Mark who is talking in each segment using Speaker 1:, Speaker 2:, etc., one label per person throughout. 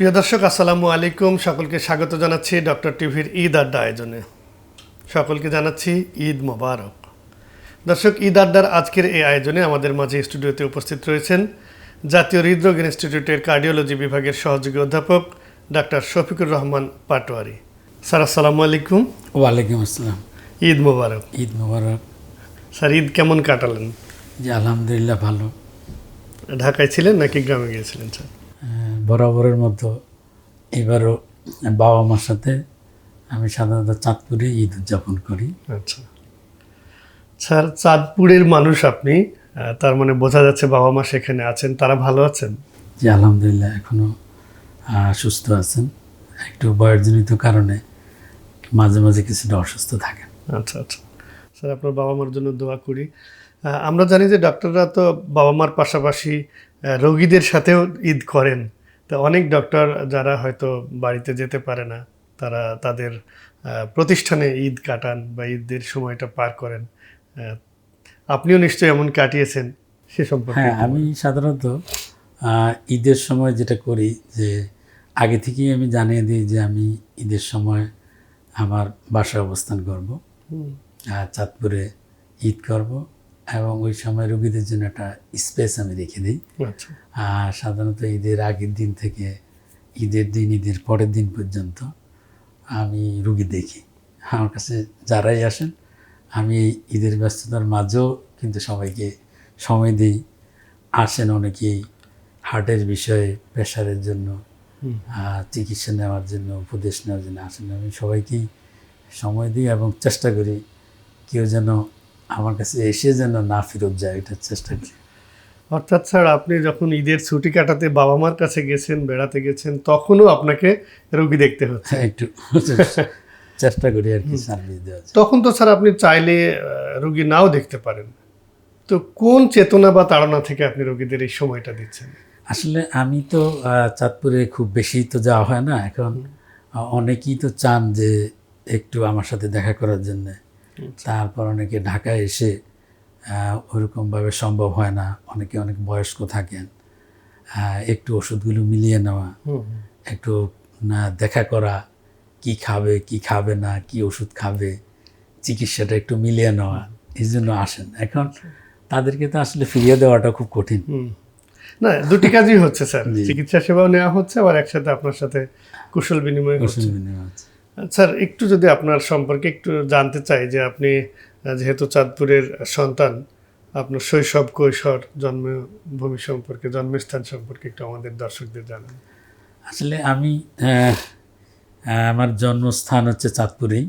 Speaker 1: প্রিয় দর্শক আসসালামু আলাইকুম। সকলকে স্বাগত জানাচ্ছি ডক্টর টিভির ঈদ আড্ডা আয়োজনে। সকলকে জানাচ্ছি ঈদ মোবারক। দর্শক ঈদ আড্ডার আজকের এই আয়োজনে আমাদের মাঝে স্টুডিওতে উপস্থিত রয়েছেন জাতীয় হৃদরোগ ইনস্টিটিউটের কার্ডিওলজি বিভাগের সহযোগী অধ্যাপক ডাক্তার শফিকুর রহমান পাটোয়ারি। স্যার আসসালামু আলাইকুম।
Speaker 2: ওয়ালাইকুম আসসালাম।
Speaker 1: ঈদ মোবারক।
Speaker 2: ঈদ মোবারক।
Speaker 1: স্যার ঈদ কেমন কাটালেন?
Speaker 2: জি আলহামদুলিল্লাহ ভালো।
Speaker 1: ঢাকায় ছিলেন নাকি গ্রামে গিয়েছিলেন স্যার?
Speaker 2: বরাবরের মতো এবারও বাবা মার সাথে আমি সাধারণত চাঁদপুরে ঈদ উদযাপন করি।
Speaker 1: আচ্ছা। স্যার চাঁদপুরের মানুষ আপনি তার মানে বোঝা যাচ্ছে বাবা মা সেখানে আছেন তারা ভালো আছেন?
Speaker 2: যে আলহামদুলিল্লাহ এখনও সুস্থ আছেন। একটু বয়সজনিত কারণে মাঝে মাঝে কিছুটা অসুস্থ থাকেন।
Speaker 1: আচ্ছা আচ্ছা। স্যার আপনার বাবা মার জন্য দোয়া করি। আমরা জানি যে ডক্টররা তো বাবা মার পাশাপাশি রোগীদের সাথেও ঈদ করেন। তো অনেক ডক্টর যারা হয়তো বাড়িতে যেতে পারে না তারা তাদের প্রতিষ্ঠানে ঈদ কাটান বা ঈদের সময়টা পার করেন। আপনিও নিশ্চয়ই এমন কাটিয়েছেন সে সম্পর্কে
Speaker 2: হ্যাঁ আমি সাধারণত ঈদের সময় যেটা করি যে আগে থেকেই আমি জানিয়ে দিই যে আমি ঈদের সময় আমার বাসায় অবস্থান করব। আর চাঁদপুরে ঈদ করব। এবং ওই সময় রোগীদের জন্য একটা স্পেস আমি রেখে দিই।
Speaker 1: আচ্ছা।
Speaker 2: আর সাধারণত ঈদের আগের দিন থেকে ঈদের দিন ঈদের পরের দিন পর্যন্ত আমি রুগী দেখি। আমার কাছে যারাই আসেন আমি ঈদের ব্যস্ততার মাঝেও কিন্তু সবাইকে সময় দিই। আসেন অনেকেই হার্টের বিষয়ে প্রেশারের জন্য চিকিৎসা নেওয়ার জন্য উপদেশ নেওয়ার জন্য আসেন। আমি সবাইকেই সময় দিই এবং চেষ্টা করি কেউ যেন আমার কাছে এসে যেন না ফেরত যায় এটার চেষ্টা করি।
Speaker 1: অর্থাৎ স্যার আপনি যখন ঈদের ছুটি কাটাতে বাবা মার কাছে গেছেন বেড়াতে গেছেন তখনও আপনাকে রোগী দেখতে হচ্ছে।
Speaker 2: হ্যাঁ, একটু চেষ্টা করি আর কি সার্ভিস জন্য।
Speaker 1: তখন তো স্যার আপনি চাইলে রোগী নাও দেখতে পারেন। তো কোন চেতনা বা তাড়না থেকে আপনি রোগীদের এই সময়টা দিচ্ছেন?
Speaker 2: আসলে আমি তো চাঁদপুরে খুব বেশি তো যাওয়া হয় না। এখন অনেকেই তো চান যে একটু আমার সাথে দেখা করার জন্য। তারপর অনেকে ঢাকায় এসে আহ, ওরকমভাবে সম্ভব হয় না। অনেকে অনেক বয়স্ক থাকেন। একটু ওষুধগুলো মিলিয়ে নেওয়া একটু না দেখা করা কি খাবে কি খাবে না কি ওষুধ খাবে চিকিৎসাটা একটু মিলিয়ে নেওয়া এই জন্য আসেন। এখন তাদেরকে তো আসলে ফিরিয়ে দেওয়াটা খুব কঠিন।
Speaker 1: না দুটি কাজই হচ্ছে স্যার। চিকিৎসা সেবাও নেওয়া হচ্ছে আবার একসাথে আপনার সাথে কুশল বিনিময়
Speaker 2: কুশল বিনিময় হচ্ছে।
Speaker 1: স্যার একটু যদি আপনার সম্পর্কে একটু জানতে চাই যে আপনি যেহেতু চাঁদপুরের সন্তান আপনার শৈশব কৈশোর জন্মভূমি সম্পর্কে জন্মস্থান সম্পর্কে একটু আমাদের দর্শকদের জানান।
Speaker 2: আসলে আমি আমার জন্মস্থান হচ্ছে চাঁদপুরেই।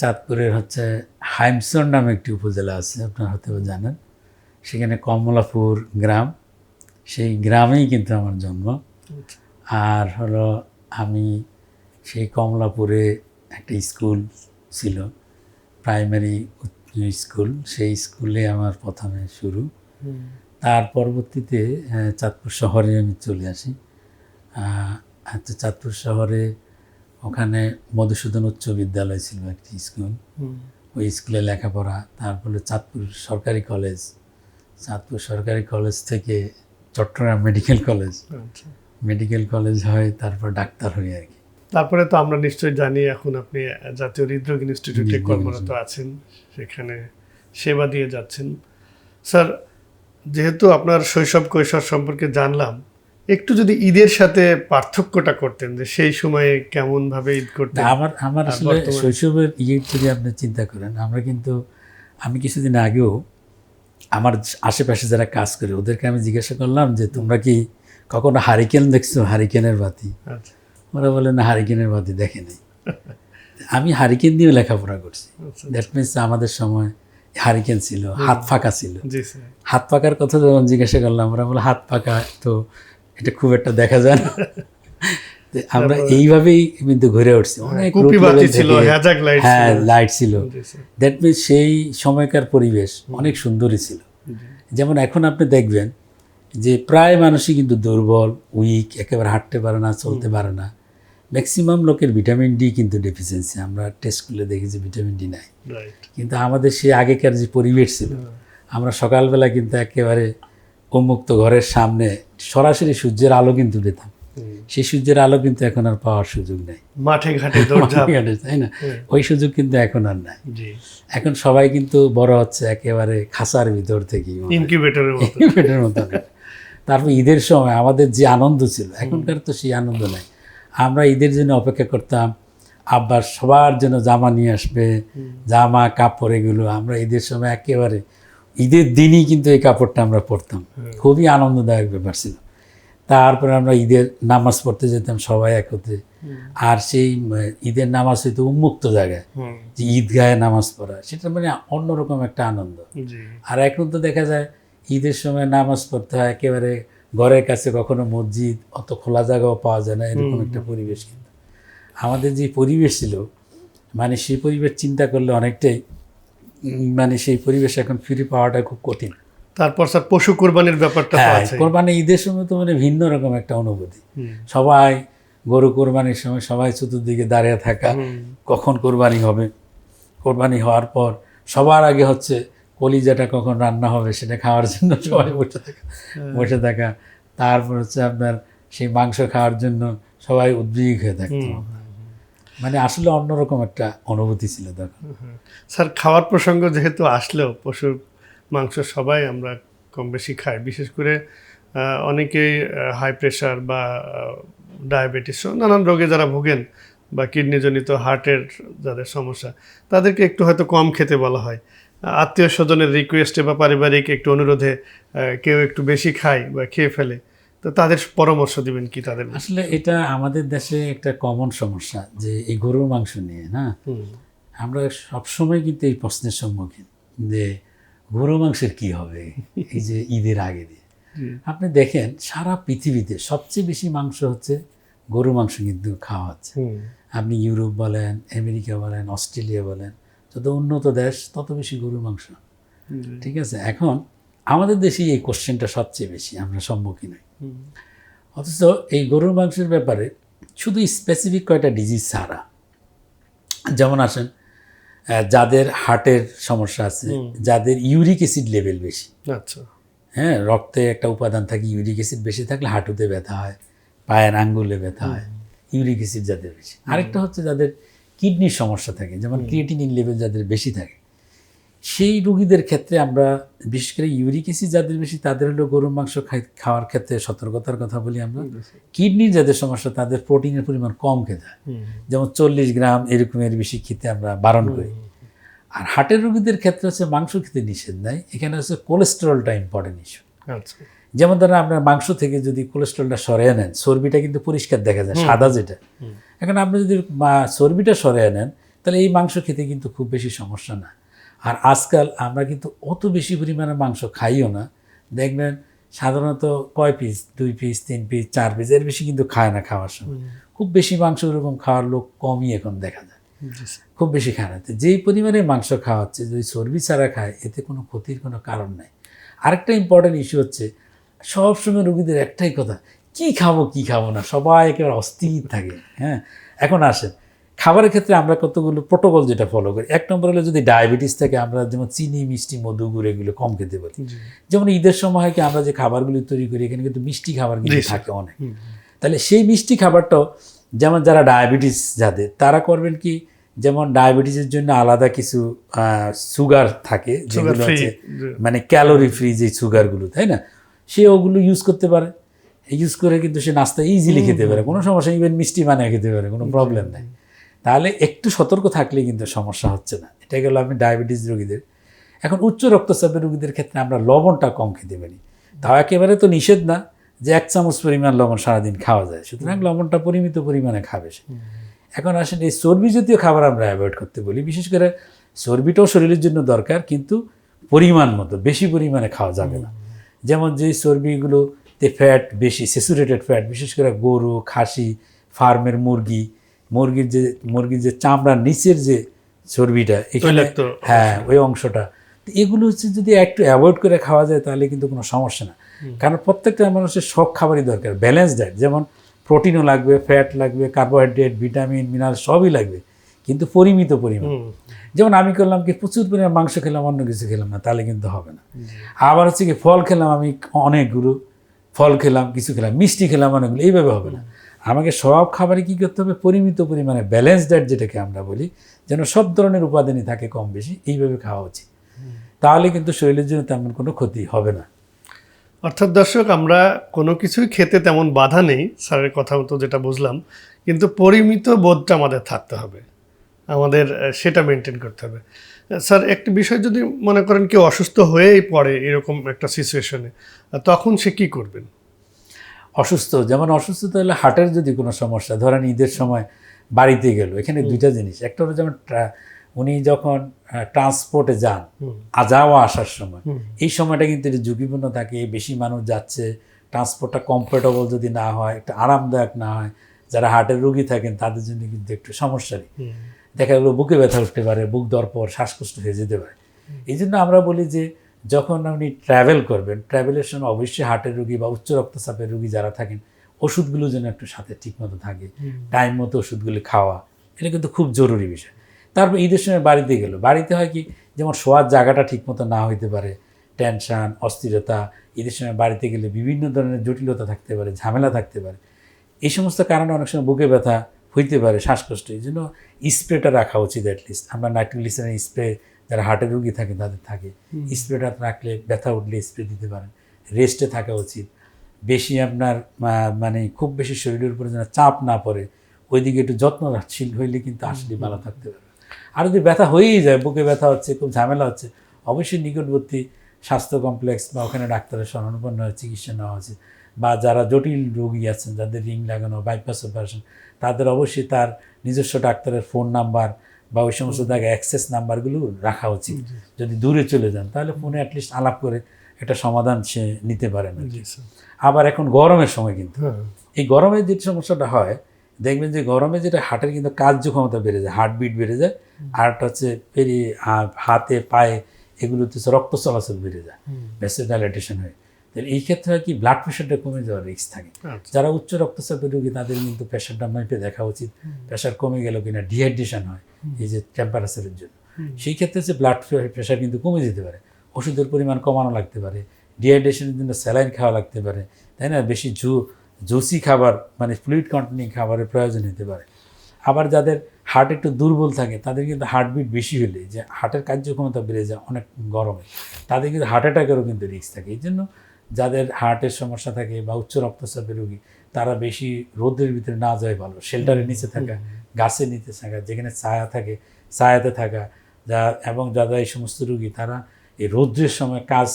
Speaker 2: চাঁদপুরের হচ্ছে হাইমসন নামে একটি উপজেলা আছে আপনারা হয়তো জানেন। সেখানে কমলাপুর গ্রাম সেই গ্রামেই কিন্তু আমার জন্ম। আর হলো আমি সেই কমলাপুরে একটা স্কুল ছিল প্রাইমারি স্কুল। সেই স্কুলে আমার প্রথমে শুরু। তার পরবর্তীতে চাঁদপুর শহরে আমি চলে আসি। আহ, আচ্ছা চাঁদপুর শহরে ওখানে মধুসূদন উচ্চ বিদ্যালয় ছিল একটি স্কুল। ওই স্কুলে লেখাপড়া। তারপরে চাঁদপুর সরকারি কলেজ। চাঁদপুর সরকারি কলেজ থেকে চট্টগ্রাম মেডিকেল কলেজ।
Speaker 1: আচ্ছা।
Speaker 2: মেডিকেল কলেজ হয় তারপর ডাক্তার হই আর কি।
Speaker 1: তারপরে তো আমরা নিশ্চয়ই জানি এখন আপনি জাতীয় হৃদরোগ ইনস্টিটিউটে কর্মরত আছেন সেখানে সেবা দিয়ে যাচ্ছেন। স্যার যেহেতু আপনার শৈশব কৈশোর সম্পর্কে জানলাম একটু যদি ঈদের সাথে পার্থক্যটা করতেন যে সেই সময়ে কেমন ভাবে ঈদ করতেন?
Speaker 2: আমার আমার আসলে শৈশবের ঈদ যদি আপনি চিন্তা করেন আমরা কিন্তু আমি কিছুদিন আগেও আমার আশেপাশে যারা কাজ করে ওদেরকে আমি জিজ্ঞাসা করলাম যে তোমরা কি কখনো হারিকেন দেখছ? হারিকেনের বাতি?
Speaker 1: আচ্ছা।
Speaker 2: ওরা বলে না হারিকেনের বাতি দেখে নেই। আমি হারিকেন দিয়ে লেখাপড়া করছি।
Speaker 1: আচ্ছা
Speaker 2: দ্যাট মিনস আমাদের সময় হারিকেন ছিল হাত ফাঁকা ছিল। হাত পাকার কথা যখন জিজ্ঞাসা করলাম আমরা বলে হাত পাকা তো এটা খুব একটা দেখা যায় না। আমরা এইভাবেই কিন্তু ঘুরে উঠছি। অনেক
Speaker 1: বাতি
Speaker 2: level
Speaker 1: ছিল
Speaker 2: হ্যাঁ লাইট ছিল। দ্যাট মিনস সেই সময়কার পরিবেশ অনেক সুন্দরই ছিল। যেমন এখন আপনি দেখবেন যে প্রায় মানুষই কিন্তু দুর্বল উইক একেবারে হাঁটতে পারে না চলতে পারে না। ম্যাক্সিমাম লোকের ভিটামিন ডি কিন্তু ডেফিসিয়েন্সি আমরা টেস্ট করলে দেখি যে ভিটামিন ডি নাই। কিন্তু আমাদের সেই আগেকার যে পরিবেশ ছিল আমরা সকালবেলা কিন্তু একেবারে উন্মুক্ত ঘরের সামনে সরাসরি সূর্যের আলো কিন্তু পেতাম। সেই সূর্যের আলো কিন্তু এখন আর পাওয়ার সুযোগ নেই।
Speaker 1: মাঠে ঘাটে
Speaker 2: তাই না? ওই সুযোগ কিন্তু এখন আর নাই। এখন সবাই কিন্তু বড় হচ্ছে একেবারে খাসার ভিতর মনে
Speaker 1: ইনকিউবেটরের মতো।
Speaker 2: মতো। তারপর ঈদের সময় আমাদের যে আনন্দ ছিল এখনকার তো সেই আনন্দ নাই। আমরা ঈদের জন্য অপেক্ষা করতাম আব্বার সবার জন্য জামা নিয়ে আসবে জামা কাপড় এগুলো। আমরা ঈদের সময় একেবারে ঈদের দিনই কিন্তু এই কাপড়টা আমরা পরতাম। খুবই আনন্দদায়ক ব্যাপার ছিল। তারপরে আমরা ঈদের নামাজ পড়তে যেতাম সবাই একত্রে। আর সেই ঈদের নামাজ হইতো উন্মুক্ত জায়গায় যে ঈদগাহে নামাজ পড়া সেটা মানে অন্যরকম একটা আনন্দ। আর এখন তো দেখা যায় ঈদের সময় নামাজ পড়তে হয় একেবারে ঘরের কাছে কখনো মসজিদ অত খোলা জায়গাও পাওয়া যায় না এরকম একটা পরিবেশ কিন্তু। আমাদের যে পরিবেশ ছিল মানে সেই পরিবেশ চিন্তা করলে অনেকটাই মানে সেই পরিবেশ এখন ফিরে পাওয়াটা খুব কঠিন।
Speaker 1: তারপর স্যার পশু কোরবানির ব্যাপারটা
Speaker 2: হ্যাঁ কোরবানি ঈদের সময় তো মানে ভিন্ন রকম একটা অনুভূতি। সবাই গরু কোরবানির সময় সবাই চতুর্দিকে দাঁড়িয়ে থাকা কখন কোরবানি হবে? কোরবানি হওয়ার পর সবার আগে হচ্ছে কলিজাটা কখন রান্না হবে সেটা খাওয়ার জন্য সবাই বসে থাকা বসে থাকা। তারপর হচ্ছে আপনার সেই মাংস খাওয়ার জন্য সবাই উদ্বিগ্ন হয়ে থাকতো। মানে আসলে অন্যরকম একটা অনুভূতি ছিল তখন।
Speaker 1: স্যার খাওয়ার প্রসঙ্গ যেহেতু আসলেও পশুর মাংস সবাই আমরা কম বেশি খাই। বিশেষ করে অনেকেই হাই প্রেশার বা ডায়াবেটিস নানান রোগে যারা ভোগেন বা কিডনিজনিত হার্টের যাদের সমস্যা তাদেরকে একটু হয়তো কম খেতে বলা হয়। আত্মীয় স্বজনের রিকোয়েস্টে বা পারিবারিক একটু অনুরোধে কেউ একটু বেশি খায় বা খেয়ে ফেলে তো তাদের পরামর্শ দিবেন কি তাদের
Speaker 2: আসলে এটা আমাদের দেশে একটা কমন সমস্যা যে এই গরুর মাংস নিয়ে না? আমরা সবসময় কিন্তু এই প্রশ্নের সম্মুখীন যে গরু মাংসের কি হবে? এই যে ঈদের আগে দিয়ে। আপনি দেখেন সারা পৃথিবীতে সবচেয়ে বেশি মাংস হচ্ছে গরু মাংস কিন্তু খাওয়া হচ্ছে। আপনি ইউরোপ বলেন আমেরিকা বলেন অস্ট্রেলিয়া বলেন যত উন্নত দেশ তত বেশি গরুর মাংস। ঠিক আছে? এখন আমাদের দেশেই এই কোশ্চেনটা সবচেয়ে বেশি আমরা সম্মুখীন হই। অথচ এই গরুর মাংসের ব্যাপারে শুধু স্পেসিফিক কয়টা ডিজিজ ছাড়া। যেমন আসেন যাদের হার্টের সমস্যা আছে যাদের ইউরিক অ্যাসিড লেভেল বেশি।
Speaker 1: আচ্ছা।
Speaker 2: হ্যাঁ রক্তে একটা উপাদান থাকে ইউরিক অ্যাসিড বেশি থাকলে হাঁটুতে ব্যথা হয় পায়ের আঙ্গুলে ব্যথা হয় ইউরিক অ্যাসিড যাদের বেশি। আরেকটা হচ্ছে যাদের কিডনির সমস্যা থাকে যেমন ক্রিয়েটিনিন লেভেল যাদের বেশি থাকে। সেই রুগীদের ক্ষেত্রে আমরা বিশেষ করে ইউরিক অ্যাসিড যাদের বেশি তাদের হলো গরুর মাংস খাওয়ার ক্ষেত্রে সতর্কতার কথা বলি আমরা। কিডনির যাদের সমস্যা তাদের প্রোটিনের পরিমাণ কম খেতে হয়। যেমন চল্লিশ গ্রাম এরকমের বেশি খেতে আমরা বারণ করি। আর হার্টের রোগীদের ক্ষেত্রে হচ্ছে মাংস খেতে নিষেধ নাই। এখানে হচ্ছে কোলেস্টেরলটা ইম্পর্টেন্ট ইস্যু
Speaker 1: আচ্ছা।
Speaker 2: যেমন ধরেন আপনার মাংস থেকে যদি কোলেস্ট্রলটা সরিয়ে নেন চর্বিটা কিন্তু পরিষ্কার দেখা যায় সাদা যেটা। এখন আপনি যদি চর্বিটা সরিয়ে নেন তাহলে এই মাংস খেতে কিন্তু খুব বেশি সমস্যা না। আর আজকাল আমরা কিন্তু অত বেশি পরিমাণে মাংস খাইও না। দেখবেন সাধারণত কয় পিস দুই পিস তিন পিস চার পিস এর বেশি কিন্তু খায় না খাওয়ার সময়। খুব বেশি মাংস এরকম খাওয়ার লোক কমই এখন দেখা যায়। খুব বেশি খায় না। যেই পরিমাণে মাংস খাওয়া হচ্ছে যদি চর্বি ছাড়া খায় এতে কোনো ক্ষতির কোনো কারণ নাই। আরেকটা ইম্পর্টেন্ট ইস্যু হচ্ছে সবসময় রুগীদের একটাই কথা কি খাব কি খাব না সবাই একেবারে অস্থির থাকে হ্যাঁ? এখন আসেন খাবারের ক্ষেত্রে আমরা কতগুলো প্রোটোকল যেটা ফলো করি এক নম্বর হলো যদি ডায়াবেটিস থাকে আমরা যেমন চিনি মিষ্টি মধু গুড় এগুলো কম খেতে পারি। যেমন ঈদের সময় হয় কি আমরা যে খাবারগুলি তৈরি করি এখানে কিন্তু মিষ্টি খাবার কিন্তু থাকে অনেক। তাহলে সেই মিষ্টি খাবারটাও যেমন যারা ডায়াবেটিস যাদের তারা করবেন কি যেমন ডায়াবেটিসের জন্য আলাদা কিছু সুগার থাকে যেগুলো হচ্ছে মানে ক্যালোরি ফ্রি যে সুগারগুলো তাই না? সে ওগুলো ইউজ করতে পারে। ইউজ করে কিন্তু সে নাস্তা ইজিলি খেতে পারে। কোনো সমস্যা ইভেন মিষ্টি বানিয়ে খেতে পারে কোনো প্রবলেম নেই। তাহলে একটু সতর্ক থাকলে কিন্তু সমস্যা হচ্ছে না। এটা গেল আমি ডায়াবেটিস রোগীদের। এখন উচ্চ রক্তচাপের রোগীদের ক্ষেত্রে আমরা লবণটা কম খেতে পারি। তাও একেবারে তো নিষেধ না যে এক চামচ পরিমাণ লবণ সারাদিন খাওয়া যায়। সুতরাং লবণটা পরিমিত পরিমাণে খাবে সে। এখন আসলে এই চর্বি জাতীয় খাবার আমরা অ্যাভয়েড করতে বলি। বিশেষ করে চর্বিটাও শরীরের জন্য দরকার কিন্তু পরিমাণ মতো বেশি পরিমাণে খাওয়া যাবে না। যেমন যে চর্বিগুলোতে ফ্যাট বেশি স্যাচুরেটেড ফ্যাট বিশেষ করে গরু খাসি ফার্মের মুরগি মুরগির যে মুরগির যে চামড়ার নিচের যে চর্বিটা এখানে হ্যাঁ ওই অংশটা। তো এগুলো হচ্ছে যদি একটু অ্যাভয়েড করে খাওয়া যায় তাহলে কিন্তু কোনো সমস্যা না। কারণ প্রত্যেকটা মানুষের সব খাবারই দরকার ব্যালেন্স ডায়েট যেমন প্রোটিনও লাগবে ফ্যাট লাগবে কার্বোহাইড্রেট ভিটামিন মিনারেল সবই লাগবে। কিন্তু পরিমিত পরিমাণ। যেমন আমি করলাম কি প্রচুর পরিমাণ মাংস খেলাম অন্য কিছু খেলাম না তাহলে কিন্তু হবে না। আবার হচ্ছে কি ফল খেলাম আমি অনেকগুলো ফল খেলাম কিছু খেলাম মিষ্টি খেলাম অনেকগুলো এইভাবে হবে না। আমাকে সব খাবারে কী করতে হবে? পরিমিত পরিমাণে ব্যালেন্স ডায়েট যেটাকে আমরা বলি যেন সব ধরনের উপাদানই থাকে কম বেশি এইভাবে খাওয়া উচিত। তাহলে কিন্তু শরীরের জন্য তেমন কোনো ক্ষতি হবে না।
Speaker 1: অর্থাৎ দর্শক আমরা কোনো কিছুই খেতে তেমন বাধা নেই স্যারের কথা মতো যেটা বুঝলাম কিন্তু পরিমিত বোধটা আমাদের থাকতে হবে। আমাদের সেটা মেনটেন করতে হবে। স্যার একটি বিষয় যদি মনে করেন কেউ অসুস্থ হয়েই পড়ে এরকম একটা সিচুয়েশনে তখন সে কি করবেন?
Speaker 2: অসুস্থ যেমন অসুস্থতা হলে হার্টের যদি কোনো সমস্যা ধরেন ঈদের সময় বাড়িতে গেল এখানে দুইটা জিনিস। একটা হলো যেমন উনি যখন ট্রান্সপোর্টে যান আ যাওয়া আসার সময় এই সময়টা কিন্তু একটু ঝুঁকিপূর্ণ থাকে বেশি মানুষ যাচ্ছে ট্রান্সপোর্টটা কমফোর্টেবল যদি না হয় একটু আরামদায়ক না হয় যারা হার্টের রোগী থাকেন তাদের জন্য কিন্তু একটু সমস্যারই। দেখা গেলো বুকে ব্যথা উঠতে পারে বুক দরপর শ্বাসকষ্ট হয়ে যেতে পারে। এই জন্য আমরা বলি যে যখন আপনি ট্রাভেল করবেন ট্রাভেলের সময় অবশ্যই হার্টের রুগী বা উচ্চ রক্তচাপের রুগী যারা থাকেন ওষুধগুলো যেন একটু সাথে ঠিকমতো থাকে। টাইম মতো ওষুধগুলি খাওয়া এটা কিন্তু খুব জরুরি বিষয়। তারপর ঈদের সময় বাড়িতে গেল। বাড়িতে হয় কি যেমন শোয়ার জায়গাটা ঠিকমতো না হইতে পারে টেনশন অস্থিরতা ঈদের সময় বাড়িতে গেলে বিভিন্ন ধরনের জটিলতা থাকতে পারে ঝামেলা থাকতে পারে। এই সমস্ত কারণে অনেক সময় বুকে ব্যথা হইতে পারে শ্বাসকষ্ট এই জন্য স্প্রেটা রাখা উচিত অ্যাটলিস্ট আমরা নাইট্রোগ্লিসারিন স্প্রে যারা হার্টের রোগী থাকে তাদের থাকে। স্প্রেটা রাখলে ব্যথা উঠলে স্প্রে দিতে পারেন। রেস্টে থাকা উচিত। বেশি আপনার মানে খুব বেশি শরীরের উপরে যেন চাপ না পড়ে ওইদিকে একটু যত্নশীল হইলে কিন্তু আসলে ভালো থাকতে পারবে। আর যদি ব্যথা হয়েই যায় বুকে ব্যথা হচ্ছে খুব ঝামেলা হচ্ছে অবশ্যই নিকটবর্তী স্বাস্থ্য কমপ্লেক্স বা ওখানে ডাক্তারের শরণাপন্ন চিকিৎসা নেওয়া উচিত। বা যারা জটিল রোগী আছেন যাদের রিং লাগানো বাইপাস অপারেশন তাদের অবশ্যই তার নিজস্ব ডাক্তারের ফোন নাম্বার বা ওই সমস্ত জায়গায় অ্যাক্সেস নাম্বারগুলো রাখা উচিত। যদি দূরে চলে যান তাহলে ফোনে অ্যাটলিস্ট আলাপ করে একটা সমাধান সে নিতে
Speaker 1: পারে স্যার
Speaker 2: আবার এখন গরমের সময় কিন্তু
Speaker 1: হ্যাঁ।
Speaker 2: এই গরমে যে সমস্যাটা হয় দেখবেন যে গরমে যেটা হার্টের কিন্তু কার্যক্ষমতা বেড়ে যায় হার্টবিট বেড়ে যায় আর একটা হচ্ছে পেরিয়ে হাতে পায়ে এগুলোতে হচ্ছে রক্ত চলাচল বেড়ে যায়। ভেসেল ডাইলেটেশন হয়। তাহলে এই ক্ষেত্রে কি ব্লাড প্রেশারটা কমে যাওয়ার রিস্ক থাকে।
Speaker 1: আচ্ছা।
Speaker 2: যারা উচ্চ রক্তচাপের রোগী তাদের কিন্তু প্রেশারটা মেপে দেখা উচিত। প্রেশার কমে গেল কিনা ডিহাইড্রেশন হয় এই যে টেম্পারেচারের জন্য। সেই ক্ষেত্রে হচ্ছে ব্লাড প্রেশার কিন্তু কমে যেতে পারে। ওষুধের পরিমাণ কমানো লাগতে পারে। ডিহাইড্রেশনের জন্য স্যালাইন খাওয়া লাগতে পারে। তাই না? বেশি জু জুসি খাবার মানে ফ্লুইড কন্টেনিং খাবারের প্রয়োজন হতে পারে। আবার যাদের হার্ট একটু দুর্বল থাকে তাদের কিন্তু হার্টবিট বেশি হলে যে হার্টের কার্যক্ষমতা বেড়ে যায় অনেক গরমে তাদের কিন্তু হার্ট অ্যাটাকেরও কিন্তু রিস্ক থাকে। এই জন্য যাদের হার্টের সমস্যা থাকে বা উচ্চ রক্তচাপের রোগী তারা বেশি রোদের ভিতরে না যায় ভালো। শেল্টারের নিচে থাকা গাছের নিচে থাকা যেখানে ছায়া থাকে ছায়াতে থাকা যা এবং যারা এই সমস্ত রুগী তারা এই রৌদ্রের সময় কাজ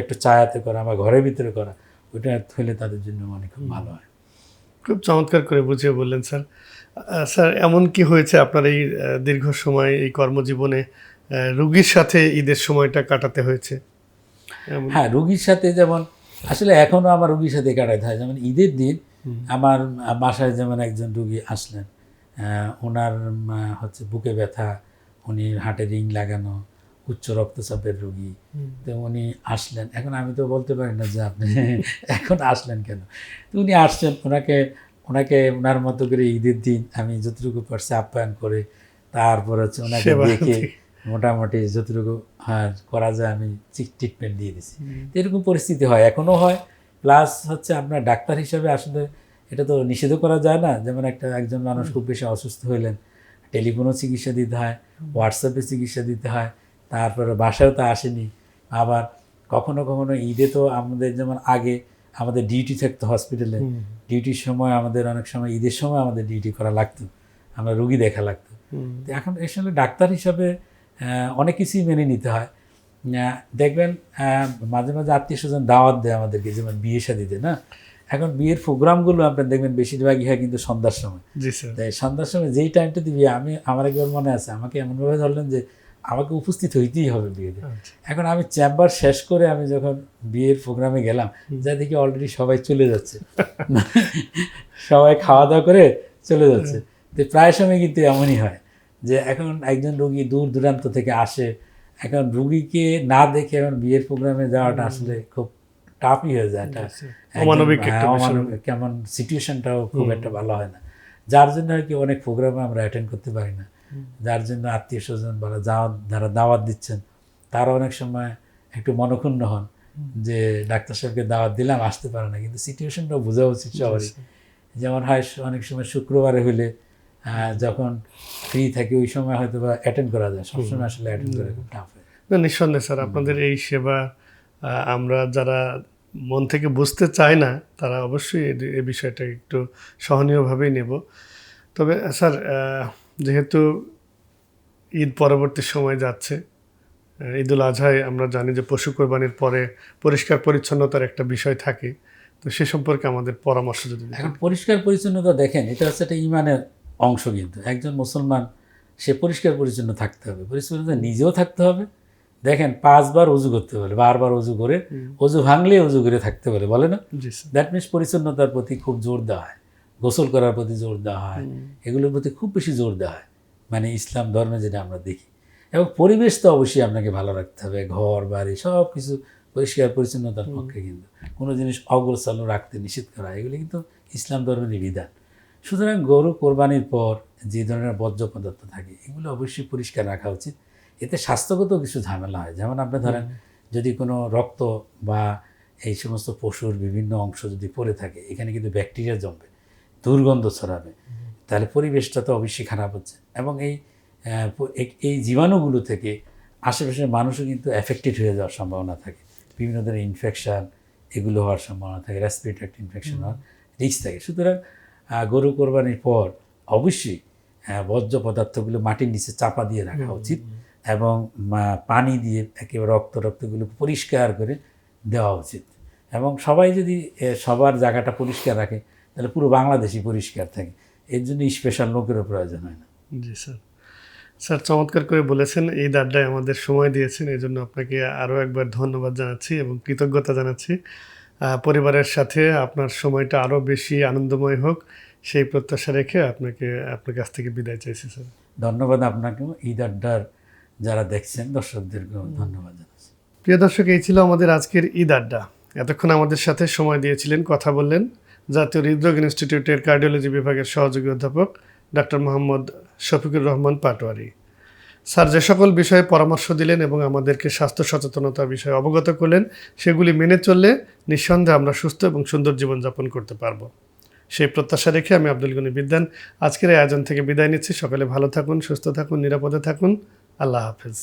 Speaker 2: একটু ছায়াতে করা বা ঘরের ভিতরে করা ওইটা হলে তাদের জন্য মানে খুব ভালো হয়।
Speaker 1: খুব চমৎকার করে বুঝিয়ে বললেন স্যার। স্যার এমন কি হয়েছে আপনার এই দীর্ঘ সময় এই কর্মজীবনে রুগীর সাথে ঈদের সময়টা কাটাতে হয়েছে?
Speaker 2: হ্যাঁ রুগীর সাথে যেমন আসলে এখনও আমার রুগীর সাথে কাটাইতে হয় যেমন ঈদের দিন আমার বাসায় যেমন একজন রুগী আসলেন ওনার হচ্ছে বুকে ব্যথা উনি হাটে রিং লাগানো উচ্চ রক্তচাপের রুগী। তো উনি আসলেন। এখন আমি তো বলতে পারি না যে আপনি এখন আসলেন কেন? তো উনি আসছেন ওনাকে ওনাকে ওনার মতো করে ঈদের দিন আমি যতটুকু পারছি আপ্যায়ন করে তারপর হচ্ছে ওনাকে দেখে মোটামুটি যতটুকু হ্যাঁ করা যায় আমি ট্রিটমেন্ট দিয়ে দিছি। তো এরকম পরিস্থিতি হয় এখনও হয়। প্লাস হচ্ছে আপনার ডাক্তার হিসাবে আসলে এটা তো নিষেধও করা যায় না। যেমন একটা একজন মানুষ খুব বেশি অসুস্থ হইলেন টেলিফোনও চিকিৎসা দিতে হয় হোয়াটসঅ্যাপে চিকিৎসা দিতে হয় তারপরে বাসায়ও তো আসেনি। আবার কখনো কখনো ঈদে তো আমাদের যেমন আগে আমাদের ডিউটি থাকতো হসপিটালে ডিউটির সময় আমাদের অনেক সময় ঈদের সময় আমাদের ডিউটি করা লাগতো। আমরা রুগী দেখা লাগতো। এখন আসলে ডাক্তার হিসাবে অনেক কিছুই মেনে নিতে হয়। দেখবেন মাঝে মাঝে আত্মীয় স্বজন দাওয়াত দেয় আমাদেরকে যেমন বিয়ে শাদিতে না? এখন বিয়ের প্রোগ্রামগুলো আপনার দেখবেন বেশিরভাগই হয় কিন্তু সন্ধ্যার সময়। তাই সন্ধ্যার সময় যেই টাইমটা দিবি আমি আমার একবার মনে আছে আমাকে এমনভাবে ধরলেন যে আমাকে উপস্থিত হইতেই হবে বিয়েতে।
Speaker 1: আচ্ছা।
Speaker 2: এখন আমি চেম্বার শেষ করে আমি যখন বিয়ের প্রোগ্রামে গেলাম যা দেখি অলরেডি সবাই চলে যাচ্ছে। সবাই খাওয়া দাওয়া করে চলে যাচ্ছে। তো প্রায় সময় কিন্তু এমনই হয়। যে এখন একজন রুগী দূর দূরান্ত থেকে আসে এখন রুগীকে না দেখে এখন বিয়ের প্রোগ্রামে যাওয়াটা আসলে খুব টাফই হয়ে যায় এটা।
Speaker 1: অমানবিক
Speaker 2: হ্যাঁ। অমানবিক, কেমন সিচুয়েশনটাও খুব একটা ভালো হয় না। যার জন্য আর কি অনেক প্রোগ্রামে আমরা অ্যাটেন্ড করতে পারি না। যার জন্য আত্মীয় স্বজন বা যাওয়াত যারা দাওয়াত দিচ্ছেন তারা অনেক সময় একটু মনক্ষুণ্ণ হন যে ডাক্তার সাহেবকে দাওয়াত দিলাম আসতে পারে না। কিন্তু সিচুয়েশনটা বোঝা উচিত সবারই। যেমন হয় অনেক সময় শুক্রবারে হলে যখন ফ্রি থাকি ওই সময় হয়তো বা অ্যাটেন্ড করা যায়। সবসময় আসলে অ্যাটেন্ড করা খুব টাফ
Speaker 1: না নিঃসন্দেহে স্যার আপনাদের এই সেবা আমরা যারা মন থেকে বুঝতে চাই না তারা অবশ্যই এ- এই বিষয়টা একটু সহনীয়ভাবেই নেব। তবে স্যার যেহেতু ঈদ পরবর্তী সময় যাচ্ছে ঈদুল আজহায় আমরা জানি যে পশু কোরবানির পরে পরিষ্কার পরিচ্ছন্নতার একটা বিষয় থাকে। তো সে সম্পর্কে আমাদের পরামর্শ যদি।
Speaker 2: এখন পরিষ্কার পরিচ্ছন্নতা দেখেন এটা হচ্ছে একটা ইমানের অংশ কিন্তু। একজন মুসলমান সে পরিষ্কার পরিচ্ছন্ন থাকতে হবে। পরিষ্কার নিজেও থাকতে হবে। দেখেন পাঁচবার অজু করতে বলে বারবার অজু করে অজু ভাঙলে অজু করে থাকতে বলে বলে না? দ্যাট মিনস পরিচ্ছন্নতার প্রতি খুব জোর দেওয়া হয়। গোসল করার প্রতি জোর দেওয়া হয়। এগুলোর প্রতি খুব বেশি জোর দেওয়া হয়। মানে ইসলাম ধর্মে যেটা আমরা দেখি। এবং পরিবেশ তো অবশ্যই আপনাকে ভালো রাখতে হবে। ঘর বাড়ি সব কিছু পরিষ্কার পরিচ্ছন্নতার পক্ষে কিন্তু। কোনো জিনিস অগোছালো রাখতে নিষেধ করা এগুলি কিন্তু ইসলাম ধর্মেরই বিধান। সুতরাং গরু কোরবানির পর যে ধরনের বর্জ্য পদার্থ থাকে এগুলো অবশ্যই পরিষ্কার রাখা উচিত। এতে স্বাস্থ্যগত কিছু ঝামেলা হয়। যেমন আপনি ধরেন যদি কোনো রক্ত বা এই সমস্ত পশুর বিভিন্ন অংশ যদি পড়ে থাকে এখানে কিন্তু ব্যাকটেরিয়া জমবে দুর্গন্ধ ছড়াবে। তাহলে পরিবেশটা তো অবশ্যই খারাপ হচ্ছে। এবং এই এই- জীবাণুগুলো থেকে আশেপাশের মানুষও কিন্তু এফেক্টেড হয়ে যাওয়ার সম্ভাবনা থাকে। বিভিন্ন ধরনের ইনফেকশান এগুলো হওয়ার সম্ভাবনা থাকে রেসপিরেটরি ইনফেকশন হওয়ার রিস্ক থাকে। সুতরাং গরু কোরবানির পর অবশ্যই বর্জ্য পদার্থগুলো মাটির নিচে চাপা দিয়ে রাখা উচিত এবং পানি দিয়ে একেবারে রক্ত রক্তগুলো পরিষ্কার করে দেওয়া উচিত। এবং সবাই যদি সবার জায়গাটা পরিষ্কার রাখে তাহলে পুরো বাংলাদেশই পরিষ্কার থাকে। এর জন্য স্পেশাল লোকেরও প্রয়োজন হয় না।
Speaker 1: জি স্যার। স্যার চমৎকার করে বলেছেন এই আড্ডায় আমাদের সময় দিয়েছেন এই জন্য আপনাকে আরও একবার ধন্যবাদ জানাচ্ছি এবং কৃতজ্ঞতা জানাচ্ছি। পরিবারের সাথে আপনার সময়টা আরও বেশি আনন্দময় হোক সেই প্রত্যাশা রেখে আপনাকে আপনার কাছ থেকে বিদায় চাইছি স্যার।
Speaker 2: ধন্যবাদ আপনাকেও ঈদ আড্ডার যারা দেখছেন দর্শকদেরকেও ধন্যবাদ জানাচ্ছি।
Speaker 1: প্রিয় দর্শক এই ছিল আমাদের আজকের ঈদ আড্ডা এতক্ষণ আমাদের সাথে সময় দিয়েছিলেন কথা বললেন জাতীয় হৃদরোগ ইনস্টিটিউটের কার্ডিওলজি বিভাগের সহযোগী অধ্যাপক ডক্টর মোহাম্মদ শফিকুর রহমান পাটোয়ারি। স্যার, যে সকল বিষয়ে পরামর্শ দিলেন এবং আমাদেরকে স্বাস্থ্য সচেতনতার বিষয়ে অবগত করলেন, সেগুলি মেনে চললে নিঃসন্দেহে আমরা সুস্থ এবং সুন্দর জীবনযাপন করতে পারব। সেই প্রত্যাশা রেখে আমি আব্দুল গনি বিদ্যান আজকের এই আয়োজন থেকে বিদায় নিচ্ছি। সকালে ভালো থাকুন, সুস্থ থাকুন, নিরাপদে থাকুন। আল্লাহ হাফেজ।